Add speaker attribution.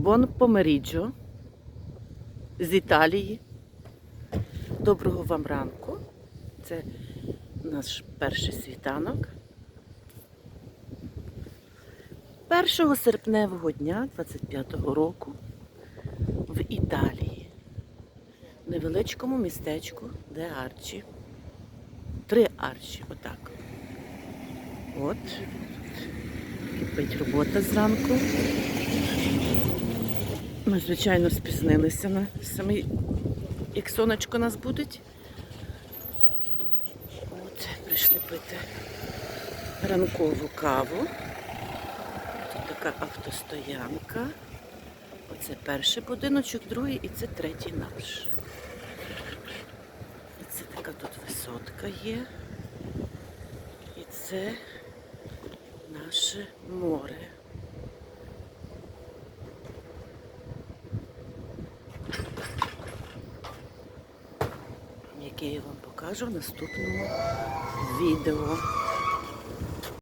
Speaker 1: Бон Померіджо з Італії. Доброго вам ранку. Це наш перший світанок. 1 серпневого дня 25-го року в Італії. В невеличкому містечку, де Арчі. Три арчі, отак. От. Кипить робота зранку. Ми, звичайно, спізнилися на самий, як сонечко нас будить. От, прийшли пити ранкову каву. Тут така автостоянка. Оце перший будиночок, другий і це третій наш. І це така тут висотка є. І це наше море. Яке я вам покажу в наступному відео.